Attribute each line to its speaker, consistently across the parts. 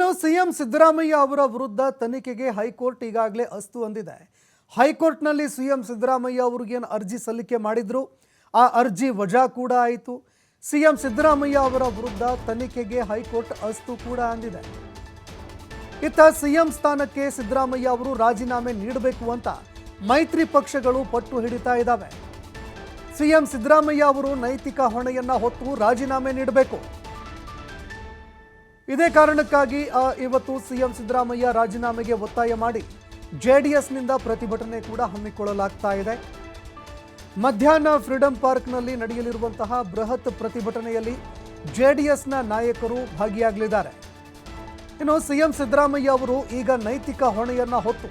Speaker 1: ಇನ್ನು ಸಿಎಂ ಸಿದ್ದರಾಮಯ್ಯ ಅವರ ವಿರುದ್ಧ ತನಿಖೆಗೆ ಹೈಕೋರ್ಟ್ ಈಗಾಗಲೇ ಅಸ್ತು ಅಂದಿದೆ. ಹೈಕೋರ್ಟ್ನಲ್ಲಿ ಸಿಎಂ ಸಿದ್ದರಾಮಯ್ಯ ಅವ್ರಿಗೇನು ಅರ್ಜಿ ಸಲ್ಲಿಕೆ ಮಾಡಿದ್ರು? ಆ ಅರ್ಜಿ ವಜಾ ಕೂಡ ಆಯಿತು. ಸಿಎಂ ಸಿದ್ದರಾಮಯ್ಯ ಅವರ ವಿರುದ್ಧ ತನಿಖೆಗೆ ಹೈಕೋರ್ಟ್ ಅಸ್ತು ಕೂಡ ಅಂದಿದೆ. ಇತ್ತ ಸಿಎಂ ಸ್ಥಾನಕ್ಕೆ ಸಿದ್ದರಾಮಯ್ಯ ಅವರು ರಾಜೀನಾಮೆ ನೀಡಬೇಕು ಅಂತ ಮೈತ್ರಿ ಪಕ್ಷಗಳು ಪಟ್ಟು ಹಿಡಿತಾ ಇದ್ದಾವೆ. ಸಿಎಂ ಸಿದ್ದರಾಮಯ್ಯ ಅವರು ನೈತಿಕ ಹೊಣೆಯನ್ನ ಹೊತ್ತು ರಾಜೀನಾಮೆ ನೀಡಬೇಕು. ಇದೇ ಕಾರಣಕ್ಕಾಗಿ ಇವತ್ತು ಸಿಎಂ ಸಿದ್ದರಾಮಯ್ಯ ರಾಜೀನಾಮೆಗೆ ಒತ್ತಾಯ ಮಾಡಿ ಜೆಡಿಎಸ್ನಿಂದ ಪ್ರತಿಭಟನೆ ಕೂಡ ಹಮ್ಮಿಕೊಳ್ಳಲಾಗ್ತಾ ಇದೆ. ಮಧ್ಯಾಹ್ನ ಫ್ರೀಡಂ ಪಾರ್ಕ್ನಲ್ಲಿ ನಡೆಯಲಿರುವಂತಹ ಬೃಹತ್ ಪ್ರತಿಭಟನೆಯಲ್ಲಿ ಜೆಡಿಎಸ್ನ ನಾಯಕರು ಭಾಗಿಯಾಗಲಿದ್ದಾರೆ. ಇನ್ನು ಸಿಎಂ ಸಿದ್ದರಾಮಯ್ಯ ಅವರು ಈಗ ನೈತಿಕ ಹೊಣೆಯನ್ನ ಹೊತ್ತು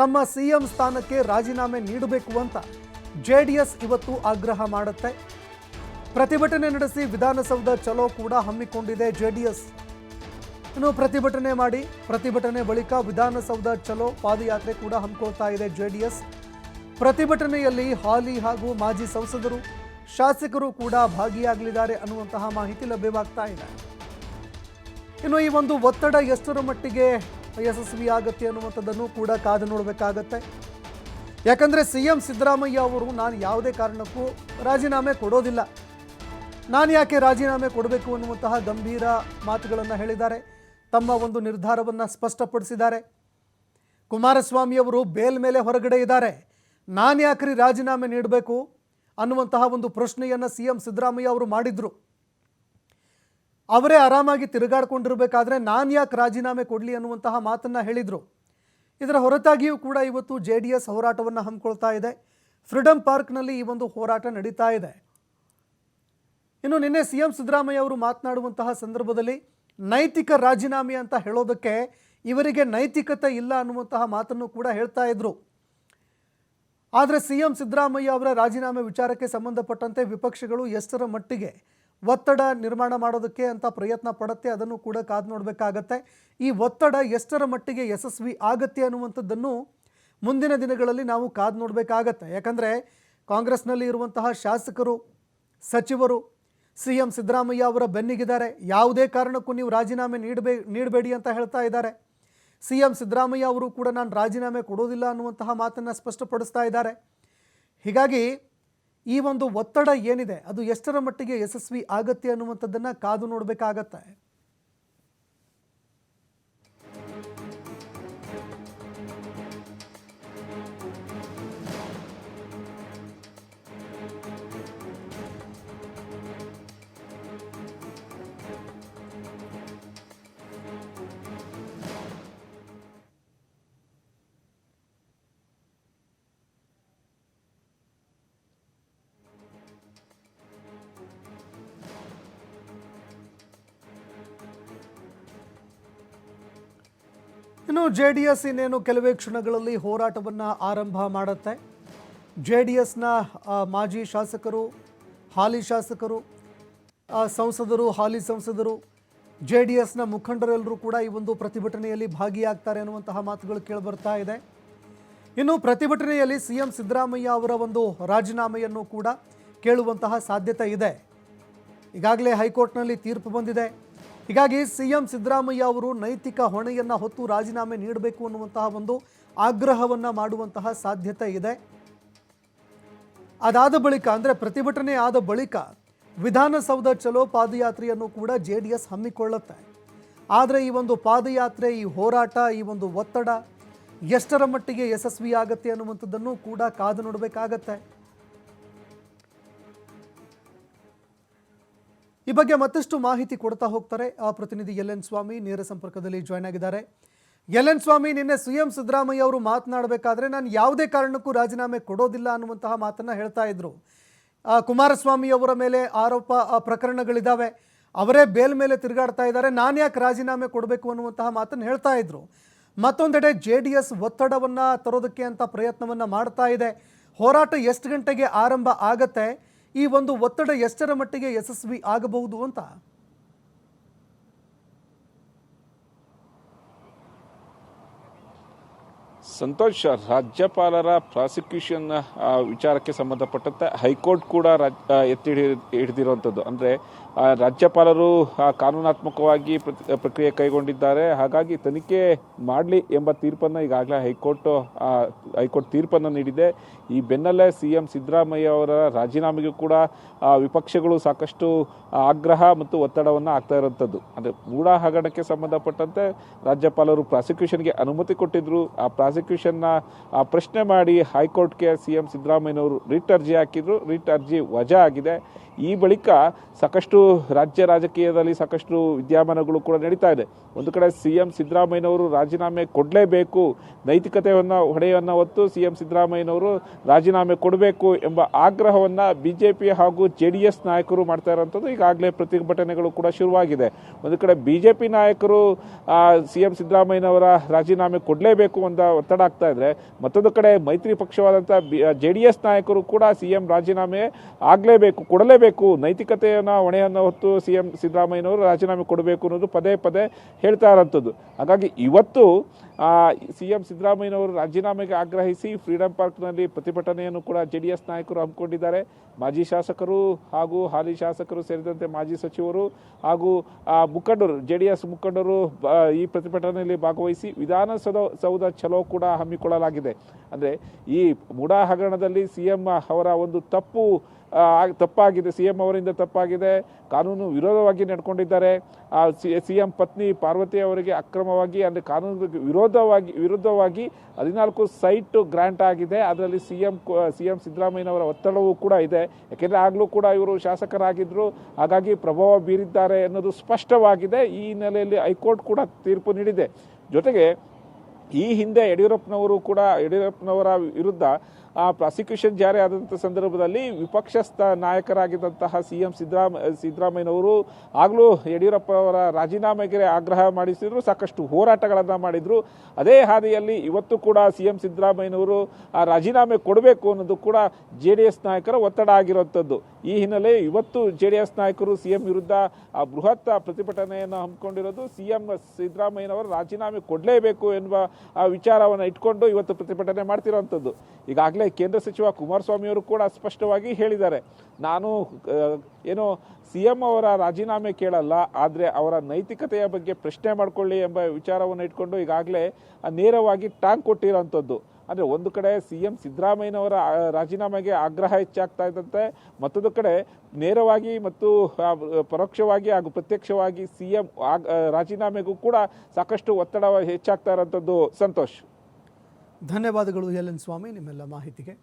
Speaker 1: ತಮ್ಮ ಸಿಎಂ ಸ್ಥಾನಕ್ಕೆ ರಾಜೀನಾಮೆ ನೀಡಬೇಕು ಅಂತ ಜೆಡಿಎಸ್ ಇವತ್ತು ಆಗ್ರಹ ಮಾಡುತ್ತೆ. ಪ್ರತಿಭಟನೆ ನಡೆಸಿ ವಿಧಾನಸೌಧ ಚಲೋ ಕೂಡ ಹಮ್ಮಿಕೊಂಡಿದೆ ಜೆಡಿಎಸ್. ಇನ್ನು ಪ್ರತಿಭಟನೆ ಮಾಡಿ, ಪ್ರತಿಭಟನೆ ಬಳಿಕ ವಿಧಾನಸೌಧ ಚಲೋ ಪಾದಯಾತ್ರೆ ಕೂಡ ಹಮ್ಮಿಕೊಳ್ತಾ ಇದೆ ಜೆಡಿಎಸ್. ಪ್ರತಿಭಟನೆಯಲ್ಲಿ ಹಾಲಿ ಹಾಗೂ ಮಾಜಿ ಸಂಸದರು, ಶಾಸಕರು ಕೂಡ ಭಾಗಿಯಾಗಲಿದ್ದಾರೆ ಅನ್ನುವಂತಹ ಮಾಹಿತಿ ಲಭ್ಯವಾಗ್ತಾ ಇದೆ. ಇನ್ನು ಈ ಒಂದು ಒತ್ತಡ ಎಷ್ಟರ ಮಟ್ಟಿಗೆ ಯಶಸ್ವಿ ಆಗುತ್ತೆ ಅನ್ನುವಂಥದ್ದನ್ನು ಕೂಡ ಕಾದು ನೋಡಬೇಕಾಗತ್ತೆ. ಯಾಕಂದರೆ ಸಿ ಎಂ ಸಿದ್ದರಾಮಯ್ಯ ಅವರು ನಾನು ಯಾವುದೇ ಕಾರಣಕ್ಕೂ ರಾಜೀನಾಮೆ ಕೊಡೋದಿಲ್ಲ. ನಾನು ಯಾಕೆ ರಾಜೀನಾಮೆ ಕೊಡಬೇಕು ಅನ್ನುವಂತಹ ಗಂಭೀರ ಮಾತುಗಳನ್ನು ಹೇಳಿದ್ದಾರೆ. ತಮ್ಮ ಒಂದು ನಿರ್ಧಾರವನ್ನು ಸ್ಪಷ್ಟಪಡಿಸಿದ್ದಾರೆ. ಕುಮಾರಸ್ವಾಮಿ ಅವರು ಬೇಲ್ ಮೇಲೆ ಹೊರಗಡೆ ಇದ್ದಾರೆ. ನಾನು ಯಾಕ್ರಿ ರಾಜೀನಾಮೆ ನೀಡಬೇಕು ಅನ್ನುವಂತಹ ಒಂದು ಪ್ರಶ್ನೆಯನ್ನು ಸಿ ಎಂ ಸಿದ್ದರಾಮಯ್ಯ ಅವರು ಮಾಡಿದರು. ಅವರೇ ಆರಾಮಾಗಿ ತಿರುಗಾಡ್ಕೊಂಡಿರಬೇಕಾದ್ರೆ ನಾನು ಯಾಕೆ ರಾಜೀನಾಮೆ ಕೊಡಲಿ ಅನ್ನುವಂತಹ ಮಾತನ್ನು ಹೇಳಿದರು. ಇದರ ಹೊರತಾಗಿಯೂ ಕೂಡ ಇವತ್ತು ಜೆ ಡಿ ಎಸ್ ಹೋರಾಟವನ್ನು ಹಮ್ಮಿಕೊಳ್ತಾ ಇದೆ. ಫ್ರೀಡಂ ಪಾರ್ಕ್ನಲ್ಲಿ ಈ ಒಂದು ಹೋರಾಟ ನಡೀತಾ ಇದೆ. ಇನ್ನು ನಿನ್ನೆ ಸಿ ಎಂ ಸಿದ್ದರಾಮಯ್ಯ ಅವರು ಮಾತನಾಡುವಂತಹ ಸಂದರ್ಭದಲ್ಲಿ ನೈತಿಕ ರಾಜೀನಾಮೆ ಅಂತ ಹೇಳೋದಕ್ಕೆ ಇವರಿಗೆ ನೈತಿಕತೆ ಇಲ್ಲ ಅನ್ನುವಂತಹ ಮಾತನ್ನು ಕೂಡ ಹೇಳ್ತಾ ಇದ್ರು. ಆದರೆ ಸಿ ಎಂ ಸಿದ್ದರಾಮಯ್ಯ ಅವರ ರಾಜೀನಾಮೆ ವಿಚಾರಕ್ಕೆ ಸಂಬಂಧಪಟ್ಟಂತೆ ವಿಪಕ್ಷಗಳು ಎಷ್ಟರ ಮಟ್ಟಿಗೆ ಒತ್ತಡ ನಿರ್ಮಾಣ ಮಾಡೋದಕ್ಕೆ ಅಂತ ಪ್ರಯತ್ನ ಪಡುತ್ತೆ ಅದನ್ನು ಕೂಡ ಕಾದು ನೋಡಬೇಕಾಗತ್ತೆ. ಈ ಒತ್ತಡ ಎಷ್ಟರ ಮಟ್ಟಿಗೆ ಯಶಸ್ವಿ ಆಗತ್ತೆ ಅನ್ನುವಂಥದ್ದನ್ನು ಮುಂದಿನ ದಿನಗಳಲ್ಲಿ ನಾವು ಕಾದು ನೋಡಬೇಕಾಗತ್ತೆ. ಯಾಕಂದರೆ ಕಾಂಗ್ರೆಸ್ನಲ್ಲಿ ಇರುವಂತಹ ಶಾಸಕರು, ಸಚಿವರು ಸಿ ಎಂ ಸಿದ್ದರಾಮಯ್ಯ ಅವರ ಬೆನ್ನಿಗಿದ್ದಾರೆ. ಯಾವುದೇ ಕಾರಣಕ್ಕೂ ನೀವು ರಾಜೀನಾಮೆ ನೀಡಬೇ, ನೀಡಬೇಡಿ ಅಂತ ಹೇಳ್ತಾ ಇದ್ದಾರೆ. ಸಿ ಎಂ ಸಿದ್ದರಾಮಯ್ಯ ಅವರು ಕೂಡ ನಾನು ರಾಜೀನಾಮೆ ಕೊಡೋದಿಲ್ಲ ಅನ್ನುವಂತಹ ಮಾತನ್ನು ಸ್ಪಷ್ಟಪಡಿಸ್ತಾ ಇದ್ದಾರೆ. ಹೀಗಾಗಿ ಈ ಒಂದು ಒತ್ತಡ ಏನಿದೆ, ಅದು ಎಷ್ಟರ ಮಟ್ಟಿಗೆ ಯಶಸ್ವಿ ಆಗತ್ತೆ ಅನ್ನುವಂಥದ್ದನ್ನು ಕಾದು ನೋಡಬೇಕಾಗತ್ತೆ. ಇನ್ನು ಜೆ ಡಿ ಎಸ್ ಇನ್ನೇನು ಕೆಲವೇ ಕ್ಷಣಗಳಲ್ಲಿ ಹೋರಾಟವನ್ನು ಆರಂಭ ಮಾಡುತ್ತೆ. ಜೆ ಡಿ ಎಸ್ನ ಮಾಜಿ ಶಾಸಕರು, ಹಾಲಿ ಶಾಸಕರು ಸಂಸದರು, ಹಾಲಿ ಸಂಸದರು ಜೆ ಡಿ ಎಸ್ನ ಮುಖಂಡರೆಲ್ಲರೂ ಕೂಡ ಈ ಒಂದು ಪ್ರತಿಭಟನೆಯಲ್ಲಿ ಭಾಗಿಯಾಗ್ತಾರೆ ಅನ್ನುವಂತಹ ಮಾತುಗಳು ಕೇಳಿಬರ್ತಾ ಇದೆ. ಇನ್ನು ಪ್ರತಿಭಟನೆಯಲ್ಲಿ ಸಿ ಎಂ ಸಿದ್ದರಾಮಯ್ಯ ಅವರ ಒಂದು ರಾಜೀನಾಮೆಯನ್ನು ಕೂಡ ಕೇಳುವಂತಹ ಸಾಧ್ಯತೆ ಇದೆ. ಈಗಾಗಲೇ ಹೈಕೋರ್ಟ್ನಲ್ಲಿ ತೀರ್ಪು ಬಂದಿದೆ. ಹೀಗಾಗಿ ಸಿ ಎಂ ಸಿದ್ದರಾಮಯ್ಯ ಅವರು ನೈತಿಕ ಹೊಣೆಯನ್ನು ಹೊತ್ತು ರಾಜೀನಾಮೆ ನೀಡಬೇಕು ಅನ್ನುವಂತಹ ಒಂದು ಆಗ್ರಹವನ್ನು ಮಾಡುವಂತಹ ಸಾಧ್ಯತೆ ಇದೆ. ಅದಾದ ಬಳಿಕ ಅಂದರೆ ಪ್ರತಿಭಟನೆ ಆದ ಬಳಿಕ ವಿಧಾನಸೌಧ ಚಲೋ ಪಾದಯಾತ್ರೆಯನ್ನು ಕೂಡ ಜೆ ಡಿ ಎಸ್ ಹಮ್ಮಿಕೊಳ್ಳುತ್ತೆ. ಆದರೆ ಈ ಒಂದು ಪಾದಯಾತ್ರೆ, ಈ ಹೋರಾಟ, ಈ ಒಂದು ಒತ್ತಡ ಎಷ್ಟರ ಮಟ್ಟಿಗೆ ಯಶಸ್ವಿ ಆಗತ್ತೆ ಅನ್ನುವಂಥದ್ದನ್ನು ಕೂಡ ಕಾದು ನೋಡಬೇಕಾಗತ್ತೆ. ಈ ಬಗ್ಗೆ ಮತ್ತಷ್ಟು ಮಾಹಿತಿ ಕೊಡ್ತಾ ಹೋಗ್ತಾರೆ ಆ ಪ್ರತಿನಿಧಿ ಎಲ್ ಎನ್ ಸ್ವಾಮಿ ನೇರ ಸಂಪರ್ಕದಲ್ಲಿ ಜಾಯ್ನ್ ಆಗಿದ್ದಾರೆ. ಎಲ್ ಎನ್ ಸ್ವಾಮಿ ನಿನ್ನೆ ಸಿ ಎಂ ಸಿದ್ದರಾಮಯ್ಯ ಅವರು ಮಾತನಾಡಬೇಕಾದ್ರೆ ನಾನು ಯಾವುದೇ ಕಾರಣಕ್ಕೂ ರಾಜೀನಾಮೆ ಕೊಡೋದಿಲ್ಲ ಅನ್ನುವಂತಹ ಮಾತನ್ನ ಹೇಳ್ತಾ ಇದ್ರು. ಕುಮಾರಸ್ವಾಮಿ ಅವರ ಮೇಲೆ ಆರೋಪ ಪ್ರಕರಣಗಳಿದ್ದಾವೆ ಅವರೇ ಬೇಲ್ ಮೇಲೆ ತಿರುಗಾಡ್ತಾ ಇದ್ದಾರೆ. ನಾನು ಯಾಕೆ ರಾಜೀನಾಮೆ ಕೊಡಬೇಕು ಅನ್ನುವಂತಹ ಮಾತನ್ನು ಹೇಳ್ತಾ ಇದ್ರು. ಮತ್ತೊಂದೆಡೆ ಜೆ ಡಿ ಎಸ್ ಒತ್ತಡವನ್ನು ತರೋದಕ್ಕೆ ಅಂತ ಪ್ರಯತ್ನವನ್ನು ಮಾಡ್ತಾ ಇದೆ. ಹೋರಾಟ ಎಷ್ಟು ಗಂಟೆಗೆ ಆರಂಭ ಆಗತ್ತೆ? ಈ ಒಂದು ಒತ್ತಡ ಎಷ್ಟರ ಮಟ್ಟಿಗೆ ಯಶಸ್ವಿ ಆಗಬಹುದು ಅಂತ
Speaker 2: ಸಂತೋಷ್ ರಾಜ್ಯಪಾಲರ ಪ್ರಾಸಿಕ್ಯೂಷನ್ ವಿಚಾರಕ್ಕೆ ಸಂಬಂಧಪಟ್ಟಂತೆ ಹೈಕೋರ್ಟ್ ಕೂಡ ರಾಜ್- ಎತ್ತಿ ಹಿಡಿ- ಹಿಡಿದಿರುವಂಥದ್ದು. ಅಂದರೆ ರಾಜ್ಯಪಾಲರು ಕಾನೂನಾತ್ಮಕವಾಗಿ ಪ್ರಕ್ರಿಯೆ ಕೈಗೊಂಡಿದ್ದಾರೆ. ಹಾಗಾಗಿ ತನಿಖೆ ಮಾಡಲಿ ಎಂಬ ತೀರ್ಪನ್ನು ಈಗಾಗಲೇ ಹೈಕೋರ್ಟ್ ಹೈಕೋರ್ಟ್ ತೀರ್ಪನ್ನು ನೀಡಿದೆ. ಈ ಬೆನ್ನಲ್ಲೇ ಸಿ ಎಂ ಸಿದ್ದರಾಮಯ್ಯ ಅವರ ರಾಜೀನಾಮೆಗೂ ಕೂಡ ವಿಪಕ್ಷಗಳು ಸಾಕಷ್ಟು ಆಗ್ರಹ ಮತ್ತು ಒತ್ತಡವನ್ನು ಆಗ್ತಾ ಇರುವಂಥದ್ದು. ಅಂದರೆ, ಮೂಢ ಹಗರಣಕ್ಕೆ ಸಂಬಂಧಪಟ್ಟಂತೆ ರಾಜ್ಯಪಾಲರು ಪ್ರಾಸಿಕ್ಯೂಷನ್ಗೆ ಅನುಮತಿ ಕೊಟ್ಟಿದ್ದರು ಆ ಪ್ರಾಸಿಕ್ಯೂಷನ್ನ ಪ್ರಶ್ನೆ ಮಾಡಿ ಹೈಕೋರ್ಟ್ಗೆ ಸಿ ಎಂ ಸಿದ್ದರಾಮಯ್ಯನವರು ರಿಟ್ ಅರ್ಜಿ ಹಾಕಿದ್ರು. ರಿಟ್ ಅರ್ಜಿ ವಜಾ ಆಗಿದೆ. ಈ ಬಳಿಕ ಸಾಕಷ್ಟು ರಾಜ್ಯ ರಾಜಕೀಯದಲ್ಲಿ ಸಾಕಷ್ಟು ವಿದ್ಯಮಾನಗಳು ಕೂಡ ನಡೀತಾ ಇದೆ. ಒಂದು ಕಡೆ ಸಿ ಎಂ ಸಿದ್ದರಾಮಯ್ಯನವರು ರಾಜೀನಾಮೆ ಕೊಡಲೇಬೇಕು, ನೈತಿಕತೆಯನ್ನು ಹೊಡೆಯನ್ನು ಹೊತ್ತು ಸಿ ಎಂ ಸಿದ್ದರಾಮಯ್ಯನವರು ರಾಜೀನಾಮೆ ಕೊಡಬೇಕು ಎಂಬ ಆಗ್ರಹವನ್ನು ಬಿ ಜೆ ಪಿ ಹಾಗೂ ಜೆ ಡಿ ಎಸ್ ನಾಯಕರು ಮಾಡ್ತಾ ಇರೋಂಥದ್ದು ಈಗಾಗಲೇ ಪ್ರತಿಭಟನೆಗಳು ಕೂಡ ಶುರುವಾಗಿದೆ. ಒಂದು ಕಡೆ ಬಿ ಜೆ ಪಿ ನಾಯಕರು ಸಿ ಎಂ ಸಿದ್ದರಾಮಯ್ಯನವರ ರಾಜೀನಾಮೆ ಕೊಡಲೇಬೇಕು ಅಂತ ಒತ್ತಡ ಆಗ್ತಾ ಇದ್ದರೆ ಮತ್ತೊಂದು ಕಡೆ ಮೈತ್ರಿ ಪಕ್ಷವಾದಂಥ ಜೆ ಡಿ ಎಸ್ ನಾಯಕರು ಕೂಡ ಸಿ ಎಂ ರಾಜೀನಾಮೆ ಆಗಲೇಬೇಕು, ಕೊಡಲೇಬೇಕು ನೈತಿಕತೆಯನ್ನು ಹೊಣೆಯನ್ನು ಹೊತ್ತು ಸಿ ಎಂ ಸಿದ್ದರಾಮಯ್ಯನವರು ರಾಜೀನಾಮೆ ಕೊಡಬೇಕು ಅನ್ನೋದು ಪದೇ ಪದೇ ಹೇಳ್ತಾ ಇರೋಂಥದ್ದು. ಹಾಗಾಗಿ ಇವತ್ತು ಸಿ ಎಂ ಸಿದ್ದರಾಮಯ್ಯನವರು ರಾಜೀನಾಮೆಗೆ ಆಗ್ರಹಿಸಿ ಫ್ರೀಡಂ ಪಾರ್ಕ್ನಲ್ಲಿ ಪ್ರತಿಭಟನೆಯನ್ನು ಕೂಡ ಜೆ ಡಿ ಎಸ್ ನಾಯಕರು ಹಮ್ಮಿಕೊಂಡಿದ್ದಾರೆ. ಮಾಜಿ ಶಾಸಕರು ಹಾಗೂ ಹಾಲಿ ಶಾಸಕರು ಸೇರಿದಂತೆ ಮಾಜಿ ಸಚಿವರು ಹಾಗೂ ಮುಖಂಡರು ಜೆ ಡಿ ಎಸ್ ಮುಖಂಡರು ಈ ಪ್ರತಿಭಟನೆಯಲ್ಲಿ ಭಾಗವಹಿಸಿ ವಿಧಾನಸೌಧ, ಸೌಧ ಚಲೋ ಕೂಡ ಹಮ್ಮಿಕೊಳ್ಳಲಾಗಿದೆ. ಅಂದರೆ ಈ ಮುಡಾ ಹಗರಣದಲ್ಲಿ ಸಿ ಎಂ ಅವರ ಒಂದು ತಪ್ಪು ತಪ್ಪಾಗಿದೆ. ಸಿ ಎಂ ಅವರಿಂದ ತಪ್ಪಾಗಿದೆ. ಕಾನೂನು ವಿರೋಧವಾಗಿ ನಡ್ಕೊಂಡಿದ್ದಾರೆ. ಸಿ ಎಂ ಪತ್ನಿ ಪಾರ್ವತಿ ಅವರಿಗೆ ಅಕ್ರಮವಾಗಿ, ಅಂದರೆ ಕಾನೂನು ವಿರೋಧವಾಗಿ, ವಿರುದ್ಧವಾಗಿ ಹದಿನಾಲ್ಕು ಸೈಟು ಗ್ರ್ಯಾಂಟ್ ಆಗಿದೆ. ಅದರಲ್ಲಿ ಸಿ ಎಂ ಸಿ ಎಂ ಸಿದ್ದರಾಮಯ್ಯನವರ ಒತ್ತಡವೂ ಕೂಡ ಇದೆ. ಯಾಕೆಂದರೆ ಆಗಲೂ ಕೂಡ ಇವರು ಶಾಸಕರಾಗಿದ್ದರು ಹಾಗಾಗಿ ಪ್ರಭಾವ ಬೀರಿದ್ದಾರೆ ಅನ್ನೋದು ಸ್ಪಷ್ಟವಾಗಿದೆ. ಈ ಹಿನ್ನೆಲೆಯಲ್ಲಿ ಹೈಕೋರ್ಟ್ ಕೂಡ ತೀರ್ಪು ನೀಡಿದೆ. ಜೊತೆಗೆ ಈ ಹಿಂದೆ ಯಡಿಯೂರಪ್ಪನವರು ಕೂಡ, ಯಡಿಯೂರಪ್ಪನವರ ವಿರುದ್ಧ ಆ ಪ್ರಾಸಿಕ್ಯೂಷನ್ ಜಾರಿ ಆದಂಥ ಸಂದರ್ಭದಲ್ಲಿ ವಿಪಕ್ಷಸ್ಥ ನಾಯಕರಾಗಿದ್ದಂತಹ ಸಿ ಎಂ ಸಿದ್ದರಾಮ ಸಿದ್ದರಾಮಯ್ಯನವರು ಆಗಲೂ ಯಡಿಯೂರಪ್ಪ ಅವರ ರಾಜೀನಾಮೆಗೆ ಆಗ್ರಹ ಮಾಡಿಸಿದ್ರು, ಸಾಕಷ್ಟು ಹೋರಾಟಗಳನ್ನು ಮಾಡಿದರು. ಅದೇ ಹಾದಿಯಲ್ಲಿ ಇವತ್ತು ಕೂಡ ಸಿ ಎಂ ಸಿದ್ದರಾಮಯ್ಯನವರು ಆ ರಾಜೀನಾಮೆ ಕೊಡಬೇಕು ಅನ್ನೋದು ಕೂಡ ಜೆ ಡಿ ಎಸ್ ನಾಯಕರ ಒತ್ತಡ ಆಗಿರುವಂಥದ್ದು ಈ ಹಿನ್ನೆಲೆ ಇವತ್ತು ಜೆ ಡಿ ಎಸ್ ನಾಯಕರು ಸಿ ಎಂ ವಿರುದ್ಧ ಆ ಬೃಹತ್ ಪ್ರತಿಭಟನೆಯನ್ನು ಹಮ್ಮಿಕೊಂಡಿರೋದು ಸಿ ಎಂ ಸಿದ್ದರಾಮಯ್ಯನವರು ರಾಜೀನಾಮೆ ಕೊಡಲೇಬೇಕು ಎನ್ನುವ ಆ ವಿಚಾರವನ್ನು ಇಟ್ಕೊಂಡು ಇವತ್ತು ಪ್ರತಿಭಟನೆ ಮಾಡ್ತಿರೋವಂಥದ್ದು ಈಗಾಗಲೇ ಕೇಂದ್ರ ಸಚಿವ ಕುಮಾರಸ್ವಾಮಿಯವರು ಕೂಡ ಸ್ಪಷ್ಟವಾಗಿ ಹೇಳಿದ್ದಾರೆ. ನಾನು ಏನು ಸಿ ಎಂ ಅವರ ರಾಜೀನಾಮೆ ಕೇಳಲ್ಲ, ಆದರೆ ಅವರ ನೈತಿಕತೆಯ ಬಗ್ಗೆ ಪ್ರಶ್ನೆ ಮಾಡಿಕೊಳ್ಳಿ ಎಂಬ ವಿಚಾರವನ್ನು ಇಟ್ಕೊಂಡು ಈಗಾಗಲೇ ನೇರವಾಗಿ ಟಾಂಗ್ ಕೊಟ್ಟಿರೋವಂಥದ್ದು ಅಂದರೆ ಒಂದು ಕಡೆ ಸಿ ಎಂ ಸಿದ್ದರಾಮಯ್ಯನವರ ರಾಜೀನಾಮೆಗೆ ಆಗ್ರಹ ಹೆಚ್ಚಾಗ್ತಾ ಇದ್ದಂತೆ, ಮತ್ತೊಂದು ಕಡೆ ನೇರವಾಗಿ ಮತ್ತು ಪರೋಕ್ಷವಾಗಿ ಹಾಗೂ ಪ್ರತ್ಯಕ್ಷವಾಗಿ ಸಿ ಎಂ ರಾಜೀನಾಮೆಗೂ ಕೂಡ ಸಾಕಷ್ಟು ಒತ್ತಡ ಹೆಚ್ಚಾಗ್ತಾ ಇರೋಂಥದ್ದು ಸಂತೋಷ್.
Speaker 1: ಧನ್ಯವಾದಗಳು ಎಲ್ ಎನ್ ಸ್ವಾಮಿ, ನಿಮ್ಮೆಲ್ಲ ಮಾಹಿತಿಗೆ.